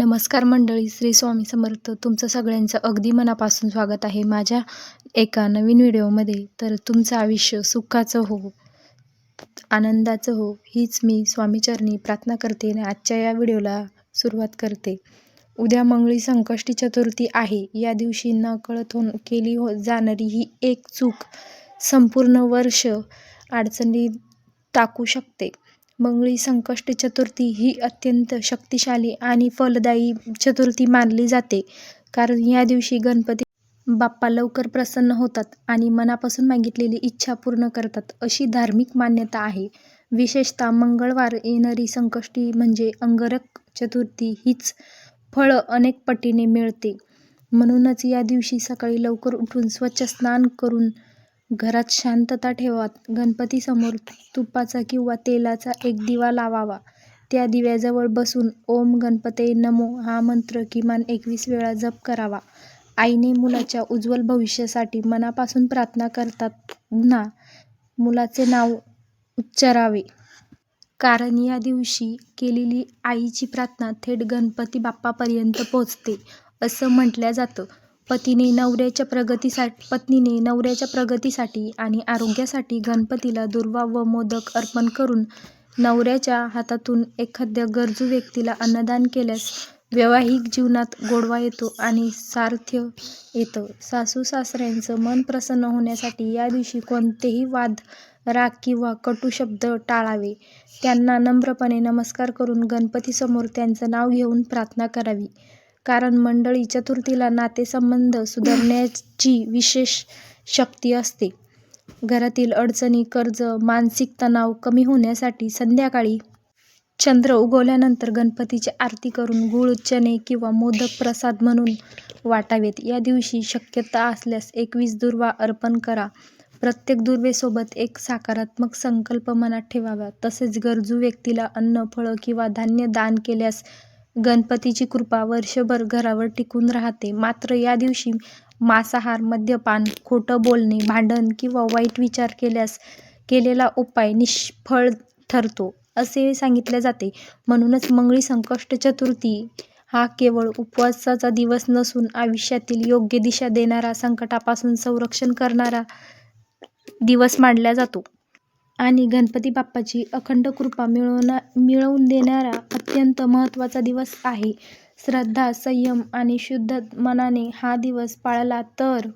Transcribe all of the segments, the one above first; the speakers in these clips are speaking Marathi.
नमस्कार मंडळी श्री स्वामी समर्थ. तुमचं सगळ्यांचं अगदी मनापासून स्वागत आहे माझ्या एका नवीन व्हिडिओमध्ये. तर तुमचं आयुष्य सुखाचं हो आनंदाचं हो हीच मी स्वामीचरणी प्रार्थना करते आणि आजच्या या व्हिडिओला सुरुवात करते. उद्या मंगळी संकष्टी चतुर्थी आहे. या दिवशी नकळत होऊन केली हो जाणारी ही एक चूक संपूर्ण वर्ष अडचणी टाकू शकते. मंगळी संकष्ट चतुर्थी ही अत्यंत शक्तिशाली आणि फलदायी चतुर्थी मानली जाते. कारण या दिवशी गणपती बाप्पा लवकर प्रसन्न होतात आणि मनापासून मागितलेली इच्छा पूर्ण करतात अशी धार्मिक मान्यता आहे. विशेषतः मंगळवार येणारी संकष्टी म्हणजे अंगरक चतुर्थी हीच फळं अनेक पटीने मिळते. म्हणूनच या दिवशी सकाळी लवकर उठून स्वच्छ स्नान करून घरात शांतता ठेवा गणपतीसमोर तुपाचा किंवा तेलाचा एक दिवा लावावा. त्या दिव्याजवळ बसून ओम गणपते नमो हा मंत्र किमान एकवीस वेळा जप करावा. आईने मुलाच्या उज्ज्वल भविष्यासाठी मनापासून प्रार्थना करतात. ना मुलाचे नाव उच्चारावे. कारण या दिवशी केलेली आईची प्रार्थना थेट गणपती बाप्पापर्यंत पोचते असं म्हटलं जातं. पतीने नवऱ्याच्या प्रगतीसाठी पत्नीने नवऱ्याच्या प्रगतीसाठी आणि आरोग्यासाठी गणपतीला दुर्वा व मोदक अर्पण करून नवऱ्याच्या हातातून एखाद्या गरजू व्यक्तीला अन्नदान केल्यास वैवाहिक जीवनात गोडवा येतो आणि सार्थ्य येतं. सासू सासऱ्यांचं मन प्रसन्न होण्यासाठी या दिवशी कोणतेही वाद राग किंवा कटू शब्द टाळावे. त्यांना नम्रपणे नमस्कार करून गणपतीसमोर त्यांचं नाव घेऊन प्रार्थना करावी. कारण मंडळी चतुर्थीला नातेसंबंध सुधारण्याची विशेष शक्ती असते. घरातील अडचणी कर्ज मानसिक तणाव कमी होण्यासाठी संध्याकाळी चंद्र उगवल्यानंतर गणपतीची आरती करून गुळ चणे किंवा मोदक प्रसाद म्हणून वाटावेत. या दिवशी शक्यता असल्यास एकवीस दुर्वा अर्पण करा. प्रत्येक दुर्वेसोबत एक सकारात्मक संकल्प मनात ठेवावा. तसेच गरजू व्यक्तीला अन्न फळं किंवा धान्य दान केल्यास गणपतीची कृपा वर्षभर घरावर टिकून राहते. मात्र या दिवशी मांसाहार मद्यपान खोटं बोलणे भांडण किंवा वाईट विचार केल्यास केलेला उपाय निष्फळ ठरतो असे सांगितले जाते. म्हणूनच मंगळी संकष्ट चतुर्थी हा केवळ उपवासाचा दिवस नसून आयुष्यातील योग्य दिशा देणारा संकटापासून संरक्षण करणारा दिवस मानला जातो. आणि गणपती बाप्पाची अखंड कृपा मिळवणा मिळवून देणारा अत्यंत महत्त्वाचा दिवस आहे. श्रद्धा संयम आणि शुद्ध मनाने हा दिवस पाळला तर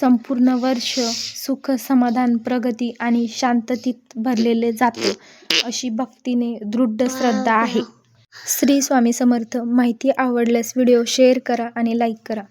संपूर्ण वर्ष सुख समाधान प्रगती आणि शांततेत भरलेले जाते अशी भक्तीने दृढ श्रद्धा आहे. श्री स्वामी समर्थ माहिती आवडल्यास व्हिडिओ शेअर करा आणि लाईक करा.